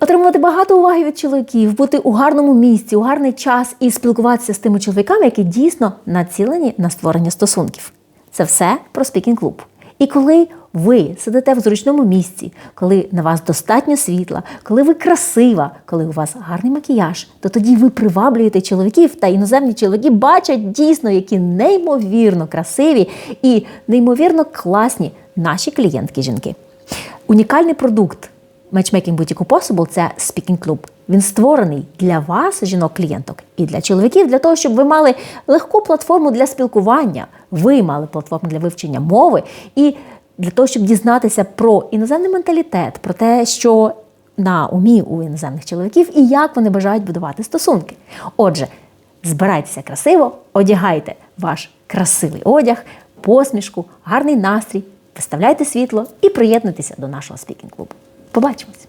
отримувати багато уваги від чоловіків, бути у гарному місці, у гарний час і спілкуватися з тими чоловіками, які дійсно націлені на створення стосунків. Це все про спікінг клуб. І коли ви сидите в зручному місці, коли на вас достатньо світла, коли ви красива, коли у вас гарний макіяж, то тоді ви приваблюєте чоловіків, та іноземні чоловіки бачать дійсно, які неймовірно красиві і неймовірно класні наші клієнтки-жінки. Унікальний продукт Matchmaking Boutique Possible – це Club. Він створений для вас, жінок-клієнток, і для чоловіків, для того, щоб ви мали легку платформу для спілкування, ви мали платформу для вивчення мови і для того, щоб дізнатися про іноземний менталітет, про те, що на умі у іноземних чоловіків і як вони бажають будувати стосунки. Отже, збирайтеся красиво, одягайте ваш красивий одяг, посмішку, гарний настрій, виставляйте світло і приєднуйтеся до нашого спікінг клубу. Побачимось!